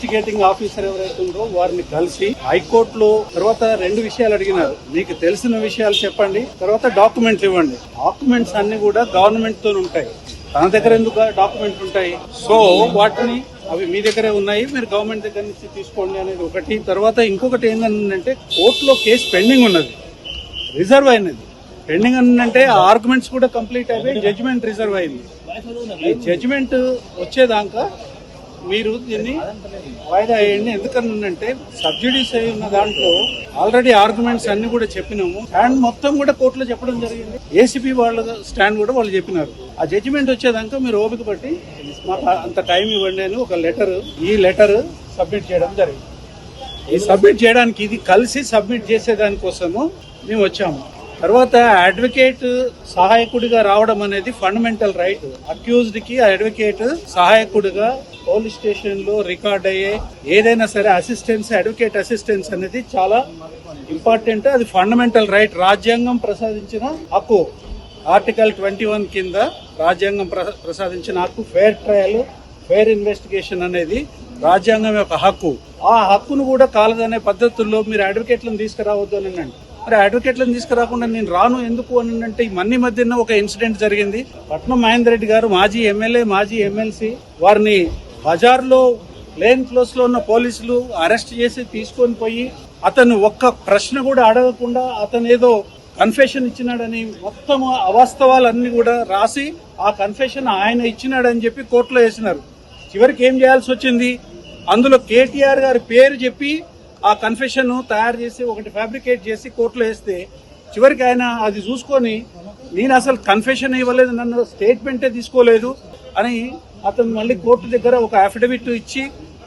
Investigating officer ఎవరైతే ఉందో వారిని కలిసి హైకోర్టులో తర్వాత రెండు విషయాలు అడిగినారు. మీకు తెలిసిన విషయాలు చెప్పండి. తర్వాత డాక్యుమెంట్స్ ఇవ్వండి. డాక్యుమెంట్స్ అన్ని కూడా గవర్నమెంట్తో ఉంటాయి. తన దగ్గర ఎందుకు డాక్యుమెంట్ ఉంటాయి? సో వాటిని అవి మీ దగ్గరే ఉన్నాయి. మీరు గవర్నమెంట్ దగ్గర నుంచి తీసుకోండి అనేది ఒకటి. తర్వాత ఇంకొకటి ఏంటంటే కోర్టులో కేసు పెండింగ్ ఉన్నది. రిజర్వ్ అయినది. పెండింగ్ అంటే ఆర్గ్యుమెంట్స్ కూడా కంప్లీట్ అయిపోయి జడ్జిమెంట్ రిజర్వ్ అయింది. ఈ జడ్జిమెంట్ వచ్చేదాకా మీరు దీన్ని వాయిదా వేయండి. ఎందుకనంటే సబ్సిడీస్ అయి ఉన్న దాంట్లో ఆల్రెడీ ఆర్గ్యుమెంట్స్ అన్ని కూడా చెప్పినాము. స్టాండ్ మొత్తం కూడా కోర్టులో చెప్పడం జరిగింది. ఏసీపీ వాళ్ళ స్టాండ్ కూడా వాళ్ళు చెప్పినారు. ఆ జడ్జిమెంట్ వచ్చేదాకా మీరు ఓపిక పట్టి మాకు అంత టైం ఇవ్వండి అని ఒక లెటర్ ఈ లెటర్ సబ్మిట్ చేయడం జరిగింది. ఈ సబ్మిట్ చేయడానికి ఇది కలిసి సబ్మిట్ చేసేదానికోసము మేము వచ్చాము. తర్వాత అడ్వకేట్ సహాయకుడిగా రావడం అనేది ఫండమెంటల్ రైట్. అక్యూజ్డ్కి అడ్వకేట్ సహాయకుడిగా పోలీస్ స్టేషన్లో రికార్డ్ అయ్యే ఏదైనా సరే అసిస్టెన్స్ అడ్వకేట్ అసిస్టెన్స్ అనేది చాలా ఇంపార్టెంట్. అది ఫండమెంటల్ రైట్. రాజ్యాంగం ప్రసాదించిన హక్కు ఆర్టికల్ ట్వంటీ వన్ కింద రాజ్యాంగం ప్రసాదించిన హక్కు ఫేర్ ట్రయల్ ఫేర్ ఇన్వెస్టిగేషన్ అనేది రాజ్యాంగం యొక్క హక్కు. ఆ హక్కును కూడా కాలదనే పద్ధతుల్లో మీరు అడ్వకేట్లను తీసుకురావద్దు అని అనండి మరి అడ్వకేట్లను తీసుకురాకుండా నేను రాను ఎందుకు అని అంటే ఈ మన్ని మధ్యన ఒక ఇన్సిడెంట్ జరిగింది. పట్నం మహేందర్ రెడ్డి గారు మాజీ ఎమ్మెల్యే మాజీ ఎమ్మెల్సీ వారిని బజార్లో లేన్ క్లోజ్లో ఉన్న పోలీసులు అరెస్ట్ చేసి తీసుకొని పోయి అతను ఒక్క ప్రశ్న కూడా అడగకుండా అతను ఏదో కన్ఫెషన్ ఇచ్చినాడని మొత్తం అవాస్తవాలన్నీ కూడా రాసి ఆ కన్ఫెషన్ ఆయన ఇచ్చినాడని చెప్పి కోర్టులో వేసినారు. చివరికి ఏం చేయాల్సి వచ్చింది? అందులో కేటీఆర్ గారి పేరు చెప్పి ఆ కన్ఫెషన్ తయారు చేసి ఒకటి ఫ్యాబ్రికేట్ చేసి కోర్టులో వేస్తే చివరికి ఆయన అది చూసుకొని నేను అసలు కన్ఫెషన్ ఇవ్వలేదు నన్ను స్టేట్మెంటే తీసుకోలేదు అని అతను మళ్ళీ కోర్టు దగ్గర ఒక అఫిడవిట్ ఇచ్చి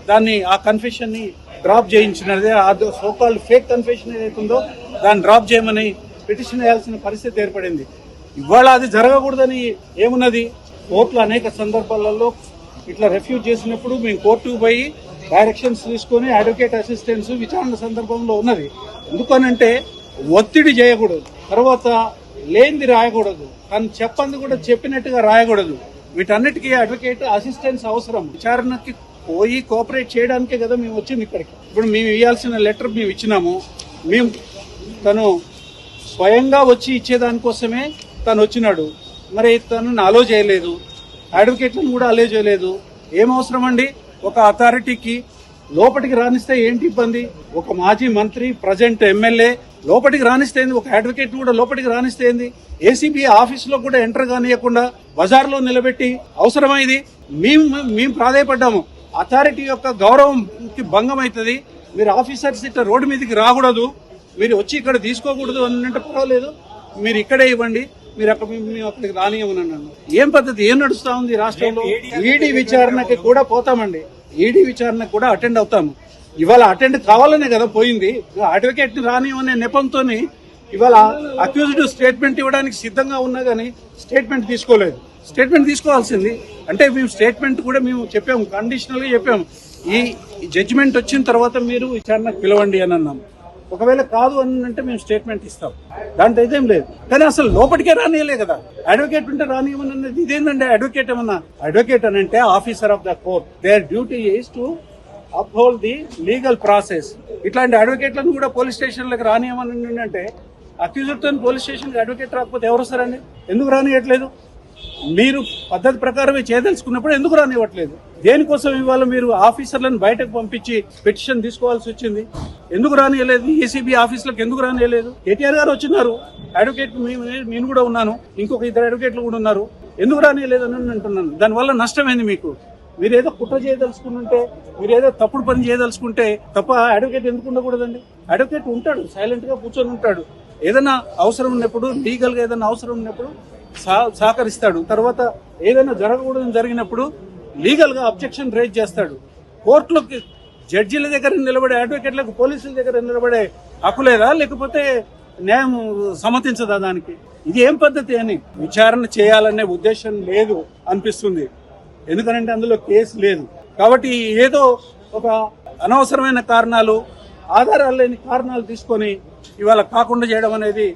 దాన్ని ఆ కన్ఫెషన్ని డ్రాప్ చేయించినది ఆ సోకాల్ ఫేక్ కన్ఫెషన్ ఏదైతుందో దాన్ని డ్రాప్ చేయమని పిటిషన్ వేయాల్సిన పరిస్థితి ఏర్పడింది. ఇవాళ అది జరగకూడదని ఏమున్నది? కోర్టులు అనేక సందర్భాలలో ఇట్లా రెఫ్యూజ్ చేసినప్పుడు మేము కోర్టుకు పోయి డైరెక్షన్స్ తీసుకొని అడ్వకేట్ అసిస్టెన్స్ విచారణ సందర్భంలో ఉన్నది. ఎందుకనంటే ఒత్తిడి చేయకూడదు. తర్వాత లేనిది రాయకూడదు. కానీ చెప్పంది కూడా చెప్పినట్టుగా రాయకూడదు. వీటన్నిటికీ అడ్వకేట్ అసిస్టెన్స్ అవసరం. విచారణకి పోయి కోఆపరేట్ చేయడానికే కదా మేము వచ్చింది ఇక్కడికి. ఇప్పుడు మేము ఇవ్వాల్సిన లెటర్ మేము ఇచ్చినాము. మేము తను స్వయంగా వచ్చి ఇచ్చేదానికోసమే తను వచ్చినాడు. మరి తనని అలో చేయలేదు. అడ్వకేట్లను కూడా అలో చేయలేదు. ఏం అవసరం అండి ఒక అథారిటీకి లోపలికి రానిస్తే ఏంటి ఇబ్బంది? ఒక మాజీ మంత్రి ప్రజెంట్ ఎమ్మెల్యే లోపలికి రాణిస్తే ఒక అడ్వకేట్ కూడా లోపలికి రాణిస్తే ఏసీబీ ఆఫీస్లో కూడా ఎంటర్ కానియకుండా బజార్లో నిలబెట్టి అవసరమైంది మేము మేము ప్రాధాయపడ్డాము. అథారిటీ యొక్క గౌరవంకి భంగం అవుతుంది. మీరు ఆఫీసర్స్ ఇట్లా రోడ్డు మీదకి రాకూడదు. మీరు వచ్చి ఇక్కడ తీసుకోకూడదు అని అంటే పర్వాలేదు. మీరు ఇక్కడే ఇవ్వండి. మీరు అక్కడ మేము అక్కడికి రానియమని అన్నాను ఏం పద్ధతి? ఏం నడుస్తా ఉంది రాష్ట్రంలో? ఈడీ విచారణకి కూడా పోతామండి. ఈడీ విచారణకు కూడా అటెండ్ అవుతాము. ఇవాళ అటెండ్ కావాలనే కదా పోయింది. అడ్వకేట్ని రానియమనే నెపంతో ఇవాళ అక్యూజ్డ్ స్టేట్మెంట్ ఇవ్వడానికి సిద్ధంగా ఉన్నా కానీ స్టేట్మెంట్ తీసుకోలేదు. స్టేట్మెంట్ తీసుకోవాల్సింది. అంటే మేము స్టేట్మెంట్ కూడా మేము చెప్పాము. కండిషనల్గా చెప్పాము. ఈ జడ్జిమెంట్ వచ్చిన తర్వాత మీరు విచారణకు పిలవండి అని అన్నాం ఒకవేళ కాదు అని అంటే మేము స్టేట్మెంట్ ఇస్తాం. దాంట్లో ఇదేం లేదు. కానీ అసలు లోపలికే రానియలే కదా. అడ్వకేట్ ఉంటే రానియమని అన్నది ఇదేంటంటే అడ్వకేట్ ఏమన్నా? అడ్వకేట్ అని అంటే officer of the court their duty is to uphold the legal process ఇట్లాంటి అడ్వకేట్లను కూడా పోలీస్ స్టేషన్లకు రానియమని అంటే అక్యూజర్తో పోలీస్ స్టేషన్కి అడ్వకేట్ రాకపోతే ఎవరు వస్తారండి? ఎందుకు రానియట్లేదు? మీరు పద్ధతి ప్రకారమే చేయదలుచుకున్నప్పుడు ఎందుకు రానివ్వట్లేదు? దేనికోసం ఇవాళ మీరు ఆఫీసర్లను బయటకు పంపించి పిటిషన్ తీసుకోవాల్సి వచ్చింది? ఎందుకు రానియలేదు ఏసీబీ ఆఫీసులకు ఎందుకు రానియలేదు కేటీఆర్ గారు వచ్చినారు. అడ్వకేట్ మేము- నేను కూడా ఉన్నాను. ఇంకొక ఇద్దరు అడ్వకేట్లు కూడా ఉన్నారు. ఎందుకు రానియలేదు అని అంటున్నాను. దానివల్ల నష్టమైంది మీకు. మీరు ఏదో కుట్ర చేయదలుచుకుంటుంటే మీరు ఏదో తప్పుడు పని చేయదలుచుకుంటే తప్ప అడ్వకేట్ ఎందుకు ఉండకూడదండి? అడ్వకేట్ ఉంటాడు. సైలెంట్గా కూర్చొని ఉంటాడు. ఏదైనా అవసరం ఉన్నప్పుడు లీగల్గా ఏదైనా అవసరం ఉన్నప్పుడు సహకరిస్తాడు. తర్వాత ఏదైనా జరగకూడదు జరిగినప్పుడు లీగల్గా అబ్జెక్షన్ రేజ్ చేస్తాడు. కోర్టులోకి జడ్జీల దగ్గర నిలబడే అడ్వకేట్లకు పోలీసుల దగ్గర నిలబడే హక్కు లేదా? లేకపోతే న్యాయం సమ్మతించదా దానికి? ఇది ఏం పద్ధతి అని విచారణ చేయాలనే ఉద్దేశం లేదు అనిపిస్తుంది. ఎందుకనంటే అందులో కేసు లేదు. కాబట్టి ఏదో ఒక అనవసరమైన కారణాలు ఆధారాలు లేని కారణాలు తీసుకొని ఇవాళ కాకుండా చేయడం అనేది